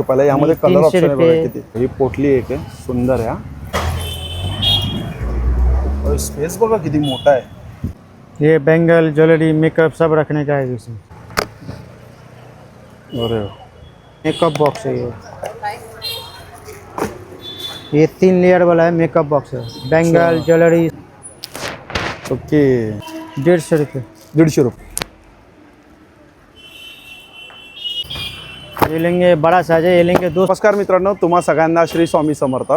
रुपयाला यामध्ये ही colour option आहे बघा रुपये. किती. ही पोटली एक आहे सुंदर आहे हा. अरे, स्पेस बघा किती मोठा आहे. ये बैंगल ज्वेलरी मेकअप सब रखने का है इसमें अरे मेकअप बॉक्स है ये. ये तीन लेयर वाला है मेकअप बॉक्स है. Bangle jewellery okay. डेढ़ सौ रुपये दीडशे रुपये एलिंगे बड़ा साजे है दो नमस्कार मित्रांनो तुम्हा सगळ्यांना श्री स्वामी समर्थ.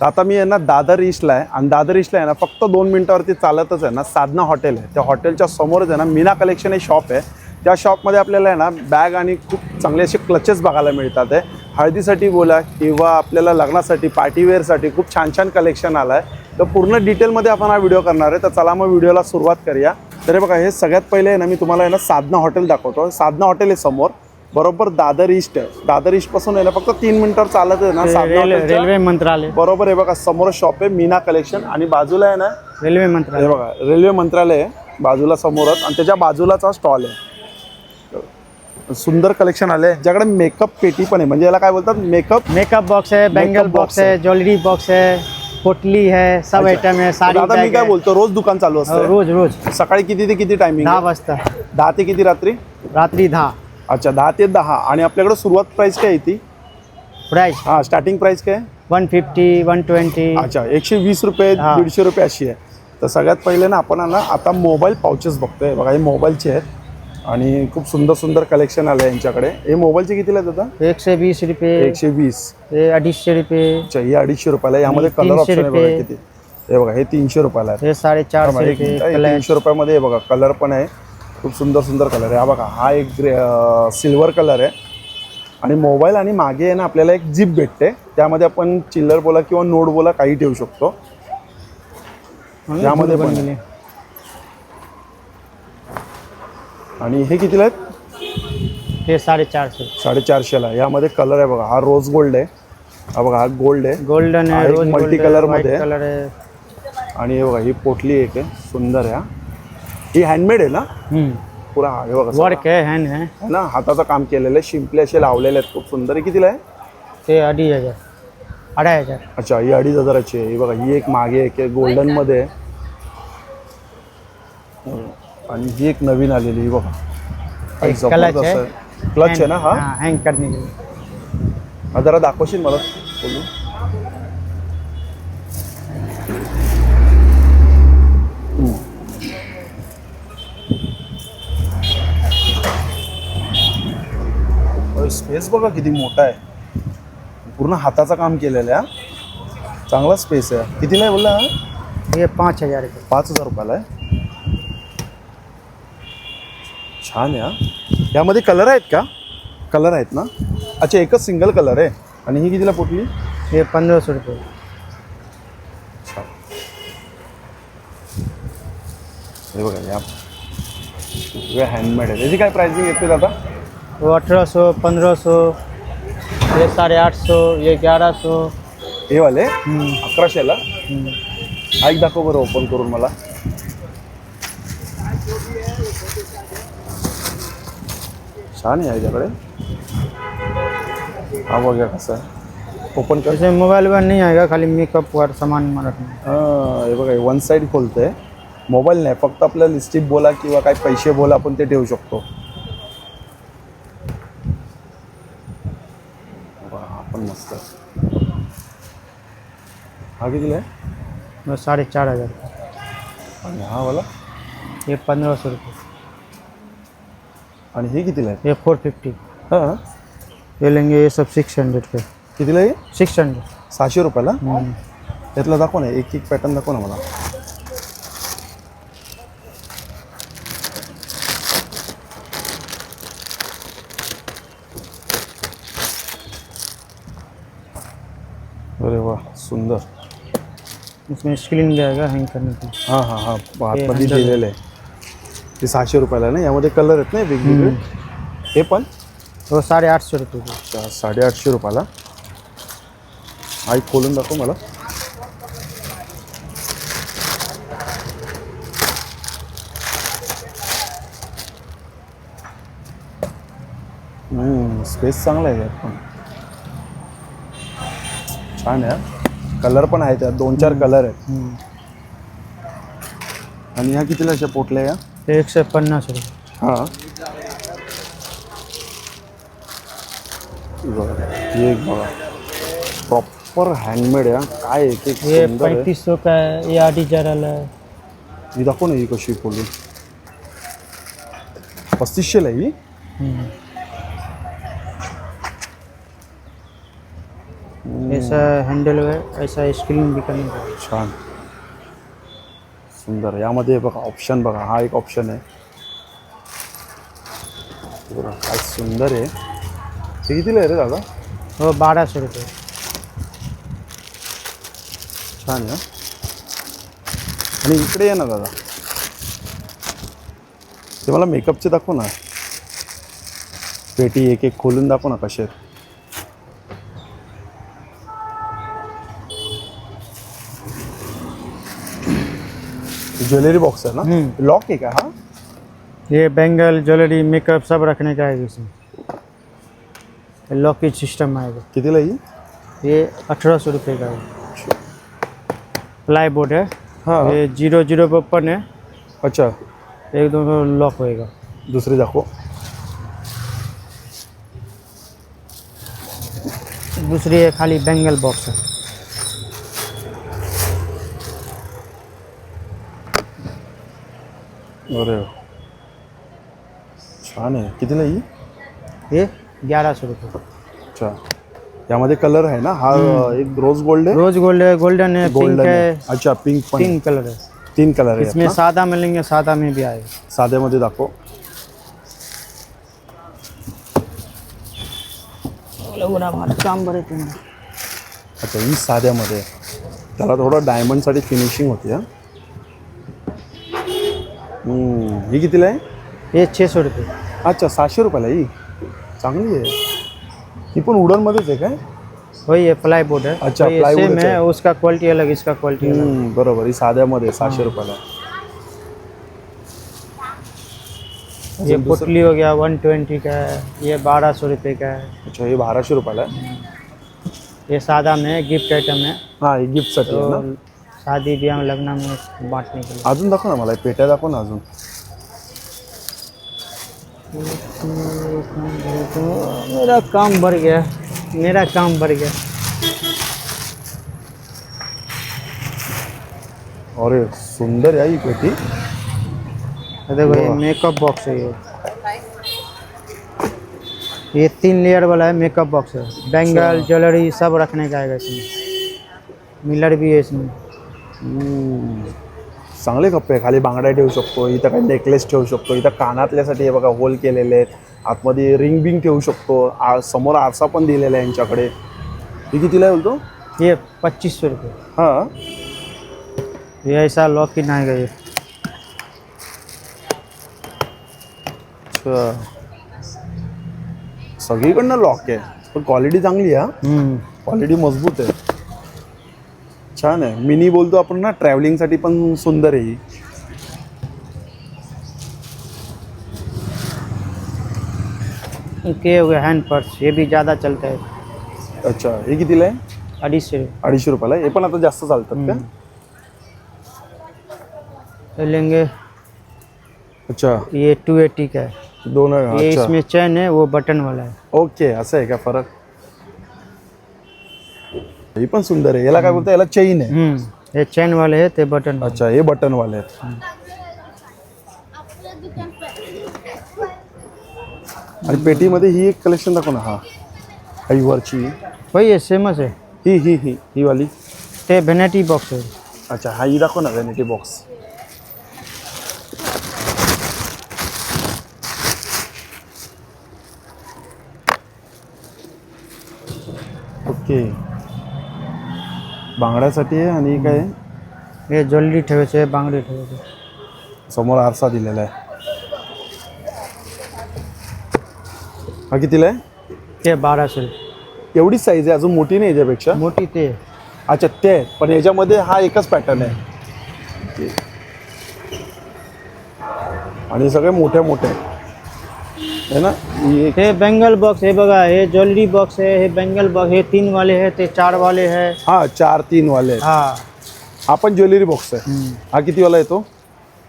तर आता मी यांना ना दादर ईस्टला आहे आणि दादर ईस्टला आहे ना फक्त दोन मिनिटावरती चालतच आहे ना साधना हॉटेल आहे. त्या हॉटेलच्या समोरच आहे ना मीना कलेक्शन हे शॉप आहे. त्या शॉपमध्ये आपल्याला आहे ना बॅग आणि खूप चांगले असे क्लचेस बघायला मिळतात आहे. हळदीसाठी बोला किंवा आपल्याला लग्नासाठी पार्टीवेअरसाठी खूप छान छान कलेक्शन आलं आहे तर पूर्ण डिटेलमध्ये आपण हा व्हिडिओ करणार आहे. तर चला मग व्हिडिओला सुरुवात करूया. तरी बघा हे सगळ्यात पहिले आहे ना मी तुम्हाला आहे ना साधना हॉटेल दाखवतो. साधना हॉटेल आहे समोर. बरोबर दादर ईस्ट आहे. दादर ईस्टपासून आहे ना फक्त तीन मिनिटावर चालत आहे ना हॉटेलच्या रेलवे मंत्रालय. बरोबर आहे बघा समोर शॉप आहे मीना कलेक्शन आणि बाजूला आहे ना रेलवे हे मंत्रालय बघा रेल्वे मंत्रालय आहे बाजूला समोरच. आणि त्याच्या बाजूलाचा स्टॉल आहे. सुंदर कलेक्शन आले ज्याकडे मेकअप पेटी पण आहे. म्हणजे याला काय बोलतात? मेकअप मेकअप बॉक्स है बैंगल Makeup box बॉक्स है ज्वेलरी बॉक्स है पोटली है सब आइटम है साड़ी मी bag काय है। बोलतो? रोज दुकान चालू और असतं रोज रोज. सकाळी किती ते किती टायमिंग दहा वाजता. दहा ते किती रात्री? रात्री दहा. अच्छा दहा ते दहा. आणि आपल्याकडे सुरुवात प्राइस काय येते प्राइस हा स्टार्टिंग प्राइस काय? वन फिफ्टी वन ट्वेंटी अच्छा एकशे वीस रुपये हा. दीडशे रुपये अशी आहे. तर सगळ्यात पहिले ना आपण आहे ना आता मोबाईल पाउचेस बघतोय. बघा हे मोबाईलचे आहेत. आणि खूप सुंदर सुंदर कलेक्शन आलं आहे यांच्याकडे. हे मोबाईलचे कितीला आहेत आता? एक सौ बीस रुपये. एकशे वीस. ये अडीचशे रुपये. अच्छा हे अडीचशे रुपयाला आहे. यामध्ये हे कलर तीनशे ऑप्शन आहे बघा रुपये. किती. हे बघा हे तीनशे रुपयाला आहे हे साढ़े चार सौ हे रुपये हे कलर तीनशे रुपयामध्ये हे बघा कलर पण आहे. खूप सुंदर सुंदर कलर आहे. हा बघा हा एक ग्रे सिल्वर कलर आहे. आणि मोबाईल आणि मागे आहे ना आपल्याला एक जिप भेटते. त्यामध्ये आपण चिल्लर बोला किंवा नोट बोला काही ठेवू शकतो. यामध्ये पण. आणि हे कितीला आहेत? हे साढ़े चार सौ साडेचारशेला. यामध्ये कलर आहे बघा हा रोज गोल्ड आहे. हा बघा हा गोल्ड आहे. गोल्डन है व्हाइटमध्ये. कलर आणि हे बघा ही पोटली एक आहे. सुंदर आहे हा. हँडमेड आहे ना? हम्म. पुरा हा हे बघा सगळा. वर्क है हैंड है है ना? हाताचं काम केलेलं आहे. शिंपले असे लावलेले आहेत खूप सुंदर. आहे कितीला आहे? ते अढ़ी हजार. अढ़ाई हजार. अच्छा ही अडीच हजाराची आहे. ही बघा ही एक मागे एक आहे. गोल्डनमध्ये आहे. आणि ही एक नवीन आलेली ही बघा. काही एक clutch जबरदस्त आहे. आहे. क्लच आहे ना हा? हाँ हैंग करने के लिए हा जरा दाखवशील मला? बोलू. स्पेस बघा किती मोठा आहे. पूर्ण हाताचं काम केलेलं आहे हा. चांगला स्पेस आहे. कितीला आहे बोलला हा? पाँच हजार पाच हजार रुपयाला आहे. छान आहे हा. यामध्ये कलर आहेत का? कलर आहेत ना? अच्छा एकच सिंगल कलर आहे. आणि ही कितीला ये पंद्रह सौ रुपये. हे बघा या. हँडमेड आहे. त्याची काय प्राइसिंग येते दादा? वो अठारह सौ पंद्रह सौ ये साढ़े आठ सौ ये ग्यारह सौ हे वाले? अकराशेला? एक दाखव बरं ओपन करून मला. छान आहे याच्याकडे. हा बघा कसं आहे. ओपन कर. इसमें मोबाइल वोबाइल नहीं आएगा खाली मेकअप और सामान में रखना हा, हे बघा वन साईड खोलतंय. मोबाईल नाही फक्त आपल्या लिस्टिप बोला किंवा काय पैसे बोला आपण ते ठेवू शकतो वा, हा पण मस्त आहे. हा कितीला आहे वो साढ़े चार हजार। आणि हा वाला? ये पंद्रह सौ रुपये. आणि हे कितीला आहे? ये फोर फिफ्टी हां. ये लेंगे ये सब सिक्स हंड्रेड पे कितीला आहे सिक्स हंड्रेड सहाशे रुपयाला? त्यातला दाखव ना एक एक पॅटर्न दाखव ना मला. अरे वा सुंदर. इसमें स्क्रीन भी आएगा हैंग करने के हां हां हां आतमध्ये. दिलेलं आहे ते सहाशे रुपयाला ना यामध्ये कलर आहेत ना वेगवेगळे हे पण वो साढ़े आठ सौ रुपये साडेआठशे रुपयाला एक खोलून दाखव मला। स्पेस चांगला आहे यात पण. छान आहे कलर पण आहेत त्यात दोन चार कलर आहेत. आणि ह्या कितीला अशा पोटल्या या? ते एकशे पन्नास रुपये. हां. बघा हे एक बघा. प्रॉपर हँडमेड आहे हा. काय एक एक ये सुंदर आहे. पैंतीस सौ का है ये आठ हजार वाला है ही दाखव ना ही कशी खोलून पस्तीसशेला आहे ही? हम्म. ऐसा हैंडल है ऐसा स्क्रीन है। छान। सुंदर यामध्ये बघा ऑप्शन बघा हा एक ऑप्शन आहे. हे बघा काय सुंदर आहे. हे कितीला आहे रे दादा? बारह सौ रुपये. छान आहे हा. आणि इकडे ये ना दादा. ते मला मेकअपचे दाखव ना. पेटी एक एक खोलून दाखव ना कसे आहेत ज्वेलरी बॉक्स है ना। लॉक है क्या हाँ? ये बैंगल ज्वेलरी मेकअप सब रखने का है इसमें लॉकेट सिस्टम आएगा कितीला ही? ये अठारह सौ रुपये का है। प्लाई बोर्ड है हाँ। ये जीरो जीरो पे ओपन है। अच्छा। एक दो लॉक होएगा। दुसरी दाखव दूसरी है खाली बैंगल बॉक्स है। अरे. छान आहे. कितीला ही? ये ग्यारह सौ रुपये. अच्छा. यामध्ये कलर आहे ना? हा एक रोज गोल्ड आहे? रोज गोल्ड है गोल्डन है पिंक गोल्डन है आहे. अच्छा पिंक पण तीन कलर है तीन कलर आहे इसमें सादा मिलेंगे सादा में भी आएगा साध्यामध्ये दाखव. अच्छा ही साध्यामध्ये आहे. त्याला थोडं डायमंडसाठी फिनिशिंग होती हा. हम्म, ही कितीला आहे? ये छः सौ रुपये. अच्छा सहाशे रुपयाला ही? चांगली आहे. ही पण उडनमध्येच आहे काय? वही है प्लाई बोर्ड है अच्छा, तो ये plywood सेम है। है उसका क्वालिटी अलग इसका क्वालिटी अलग. हम्म, बरोबर. ही साध्यामध्ये सहाशे रुपयाला. ये पुतली हो गया वन ट्वेंटी का है. ये बारह सौ रुपये का है. अच्छा हे बाराशे रुपयाला आहे? ये सादा में गिफ्ट आइटम है. हां हे गिफ्टसाठी आहे तो ना शादी ब्याह में लगना में बांटने के लिए। अजून दाखव ना मला हे पेट्या दाखव ना अजून. मेरा काम बढ़ गया मेरा काम बढ़ गया। अरे सुंदर ही पेटी. ये देखो ये मेकअप बॉक्स है ये। ये तीन लेयर वाला है मेकअप बॉक्स है। बैंगल ज्वेलरी सब रखने का आएगा इसमें। मिलर भी है इसमें. चांगले कप्पे आहे खाली बांगड्या ठेवू शकतो इथं काही नेकलेस ठेवू शकतो इथं कानातल्यासाठी हे बघा होल केलेले आहेत. आतमध्ये रिंग बिंग ठेवू शकतो. आ समोर आरसा पण दिलेला आहे यांच्याकडे. ही कितीला बोलतो? ये पच्चीस सौ रुपये. हां. ये ऐसा लॉक ही आएगा ये सगळीकडनं लॉक आहे. पण क्वालिटी चांगली आहे हा. क्वालिटी मजबूत आहे. छान आहे. मिनी बोलतो आपण ना ट्रॅव्हलिंगसाठी पण सुंदर आहे ही. के हो गए हैंड पर्स ये भी ज़्यादा चलता है। अच्छा हे कितीला आहे? सौ अडीचशे रुपयाला आहे. हे पण आता जास्त चालतात का? ये लेंगे। अच्छा. ये टू एटी का है। दोन ये अच्छा. इसमें चैन है वो बटन वाला है। ओके असं आहे का फरक? ही पण सुंदर आहे. याला काय बोलतात? याला चेन आहे. हम्म. ये चैन वाले है ते बटन अच्छा हे बटन वाले आहेत. आणि पेटीमध्ये ही एक कलेक्शन दाखव ना. हा. ही वरची वही है सेमस है ही ही ही ही वाली. ते वेनेटी बॉक्स है अच्छा हा ही दाखव ना व्हॅनिटी बॉक्स ओके बांगड्यासाठी आहे आणि काय? आहे? ये ज्वेलरी ठेवायचे बांगडी ठेवायचे. समोर आरसा दिलेला आहे. हा कितीला आहे? ते बाराशे. एवढीच साईज आहे अजून मोठी नाही याच्यापेक्षा? मोठी ते. अच्छा ते आहे. पण याच्यामध्ये हा एकच पॅटर्न आहे. आणि सगळे मोठे मोठे आहेत. आहे ना? ही हे बेंगल बॉक्स हे बघा हे ज्वेलरी बॉक्स आहे हे बेंगल बॉक्स हे तीन वाले आहे ते चार वाले आहे हा चार तीन वाले आहेत. हा. हा पण ज्वेलरी बॉक्स आहे. हा किती वाला येतो?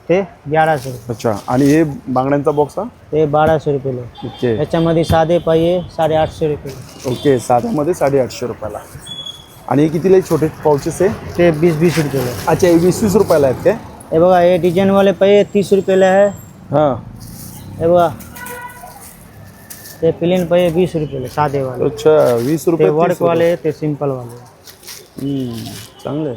ते बाराशे रुपये. अच्छा. आणि हे बांगड्यांचा बॉक्स हा? ते बाराशे रुपये ओके. याच्यामध्ये साधे पाहिजे साडेआठशे रुपये. ओके साध्यामध्ये साडेआठशे रुपयाला. आणि हे कितीला आहे छोटे पाउचेस आहे ते वीस वीस रुपये अच्छा हे वीस वीस रुपयाला आहेत काय? हे बघा हे डिझाईन वाले पाहिजे तीस रुपयाला आहे. हां. हे बघा ते प्लेन पाहिजे वीस रुपयाला साधे वाले अच्छा वीस ते रुपये वर्क रुपये. वाले ते सिंपल वाले हम्म, चांगलं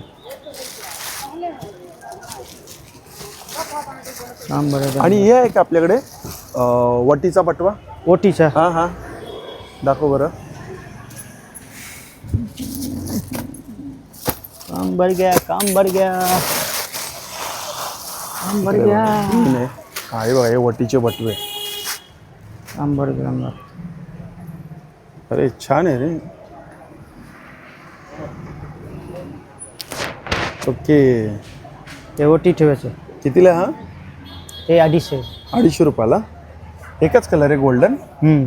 काम आणि हे आहे का आपल्याकडे? अं, वटीचा पटवा? ओटीचा हां हां. दाखव बरं. काम बढ़ गया काम बढ़ गया काम बढ़ गया हे बघा हे वटीचे बटवे बढ़ गया. अरे छान आहे रे. ओके. ते ओटी ठेवायचं. कितीला आहे हा ते अडीचशे. अडीचशे रुपयाला? एकच कलर आहे गोल्डन हम्म,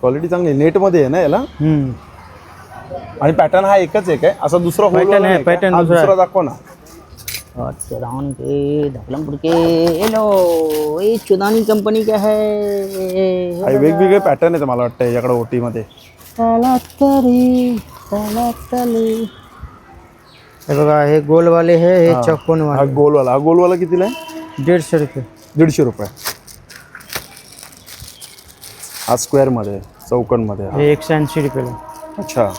क्वालिटी चांगली आहे. नेटमध्ये आहे ना याला? हम्म. आणि पॅटर्न हा एकच आहे. काय असा दुसरा hole Pattern वाला आहे, नाही काय? pattern हा दुसरा. दुसरा दाखव ना. और चौरावन के धकलमपुर के हेलो। ये चुदानी कंपनी का है? आणि वेगवेगळे पॅटर्न आहेत मला वाटतं याच्याकडे ओटीमध्ये तलातरी तलातली हे बघा हे गोल वाले है हे हा. चौकोन हा वाले गोलवाला. हा गोलवाला कितीला आहे? दीडशे रुपये. दीडशे रुपये. हा स्क्वेअरमध्ये चौकोनमध्ये आहे. हे एकशे ऐंशी रुपयाला. अच्छा.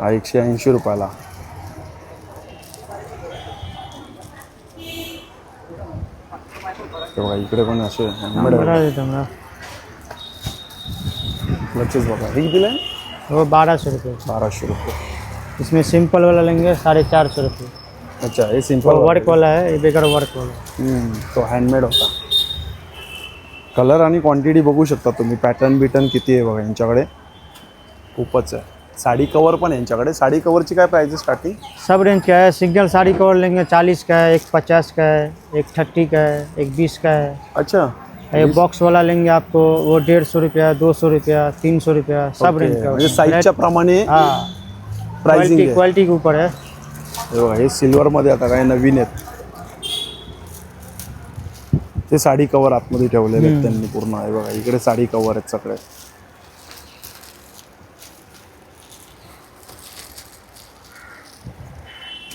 हा एकशे ऐंशी रुपयाला. हे बघा इकडे पण असे आहे. हूँ क्लचेस बघा. हे आहे? वो बारह सौ रुपये. बाराशे रुपये. इसमें सिंपल वाला लेंगे साढ़े चार सौ रुपये. अच्छा हे वो सिंपल वर्क वाला है ये बेगर वर्क वाला है. हम्म, तो हँडमेड होता. कलर आणि क्वांटिटी बघू शकता तुम्ही. पॅटर्न बिटर्न किती आहे बघा यांच्याकडे? खूपच आहे. साडी कवर पण आहे यांच्याकडे. साडी कवरची काय प्राइस आहे स्टार्टिंग सब रेंज का है सिंगल साड़ी कवर लेंगे. चालीस का है एक पचास का है एक थर्टी का है एक बीस का है. अच्छा. एक बॉक्स वाला लेंगे आपको वो डेढ़ सौ रुपया दो सौ रुपया तीन सौ रुपया सब रेंज का म्हणजे साईजच्या प्रमाणे हाँ. प्राइसिंग क्वालिटी आहे. क्वालिटी के ऊपर है. हे बघा हे सिल्वरमध्ये आता काय नवीन आहेत. ते साडी कवर आतमध्ये ठेवलेले आहेत त्यांनी पूर्ण. हे बघा इकडे साडी कवर आहेत सगळे.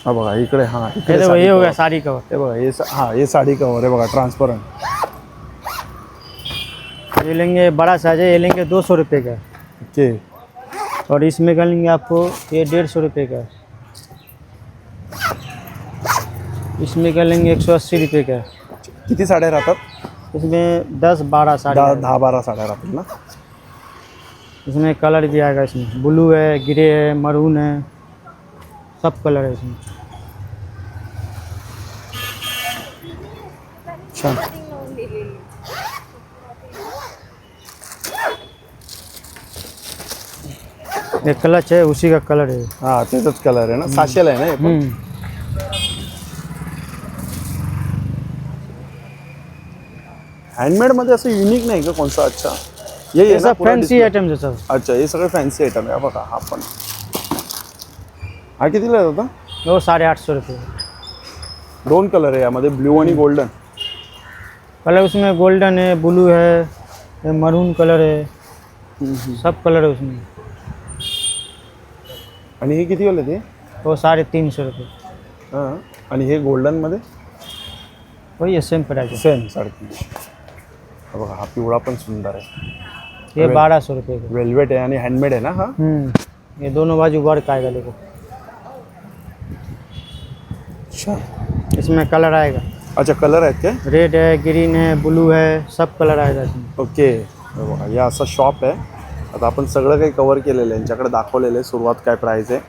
हा बघा इकडे हा ये इकडे साडी ये हो cover. गया साड़ी कवर. हे बघा हे सा- हा हे साडी कवर आहे बघा ट्रान्सपरंट ये लेंगे बड़ा साइज़ है ये लेंगे दो सौ रुपये का। ओके और इसमें का लेंगे आपको ये डेढ़ सौ रुपये का। इसमें का लेंगे एक सौ अस्सी रुपये का। किती साड्या राहतात? इसमें दस बारह साड़ी दहा आएगा। दहा बारा साड्या राहतात ना? इसमें कलर भी आएगा इसमें। ब्लू है ग्रे है मरून है सब कलर है इसमें। छान. ये क्लच है उसी का कलर है हा तेच कलर आहे ना. साशेला आहे ना हे पण? हम्म. हँडमेडमध्ये असं युनिक नाही का कोणता अच्छा. ये ये ना display. है सब अच्छा हे सगळे फॅन्सी आयटम आहे. हा बघा हा पण. हा कितीला आहे होता वो साढ़े आठ सौ रुपये. दोन कलर आहे यामध्ये ब्ल्यू आणि गोल्डन. कलर उसमें गोल्डन है ब्लू है मरून कलर है। सब कलर है उसमें। आणि हे किती वाले ते? वो साढ़े तीन सौ रुपये। हाँ आणि हे गोल्डन मध्ये? वही है सेम प्राइस है सेम साडेतीनशे हा बघा हा पिवळा पण सुंदर आहे. ये बारह सौ रुपये का वेल्वेट आहे आणि हँडमेड आहे ना हा? हम्म. ये दोनों बाजू वर्क आएगा देखो अच्छा. इसमें कलर आएगा। अच्छा कलर आहेत काय रेड है ग्रीन है ब्लू है सब कलर इसमें ओके हे बघा हे असं शॉप आहे. आता आपण सगळं काही कवर केलेलं आहे. यांच्याकडे दाखवलेलं आहे. सुरुवात काय प्राईस आहे.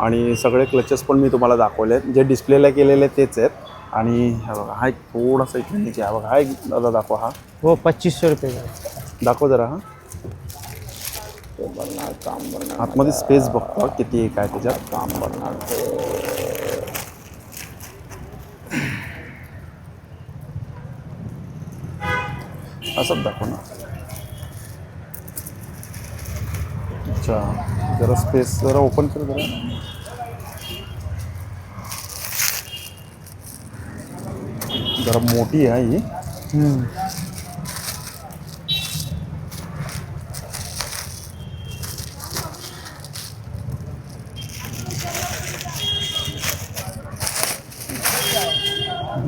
आणि सगळे क्लचेस पण मी तुम्हाला दाखवले आहेत. जे डिस्प्लेला केलेले तेच आहेत. आणि हा बघा हा एक थोडासा एक नीचे हा बघा हा एक दादा दाखवा हा. वो पच्चीस सौ रुपये का है। दाखव जरा हा. आतमध्ये स्पेस बघतो हा किती आहे काय त्याच्यात. काम असंच दाखव ना अच्छा जरा स्पेस जरा ओपन कर जरा. जरा मोठी आहे ही.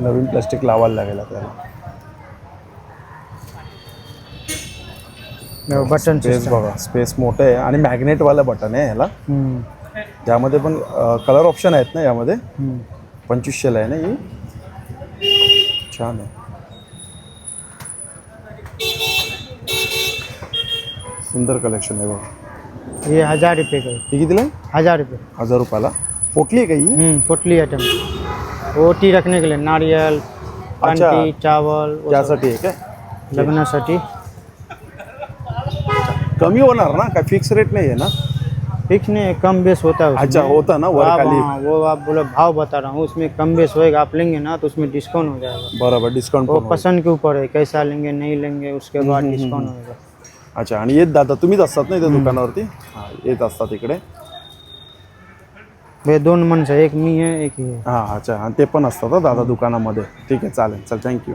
नवीन प्लास्टिक लावायला लागेल त्याला बटन स्पेस बघा स्पेस मोठं आहे. आणि मॅग्नेटवालं बटन आहे ह्याला. हम्म. यामध्ये पण कलर ऑप्शन आहेत ना यामध्ये. पंचवीसशेला आहे ना ही? छान आहे. सुंदर कलेक्शन आहे बघा. ये हजार रुपये का? है ही कितीला हजार रुपये. हजार रुपयाला. पोटली आहे का ही? पोटली आइटम रोटी रखने के लिए नारियल अच्छा. चावल त्यासाठी आहे काय? लग्नासाठी. कमी होणार ना? काय फिक्स रेट नाही आहे ना? फिक्स नहीं है, कम बेस होता है। अच्छा होता ना वर खाली। हाँ, वो आप बोलो भाव बता रहा हूँ उसमें कम बेस होएगा आप लेंगे ना तो उसमें डिस्काउंट हो जाएगा। बरोबर डिस्काउंट वो. पसंद के ऊपर है कैसा लेंगे नहीं लेंगे उसके बाद डिस्काउंट होएगा अच्छा आणि येत दादा तुम्हीच असतात ना इथे दुकानावरती? हां येत असतात इकडे. वे दोन मन से एक मी है एक ही अच्छा आणि ते पण असतात हं दादा दुकानामध्ये. ठीक आहे चालेल चल थँक्यू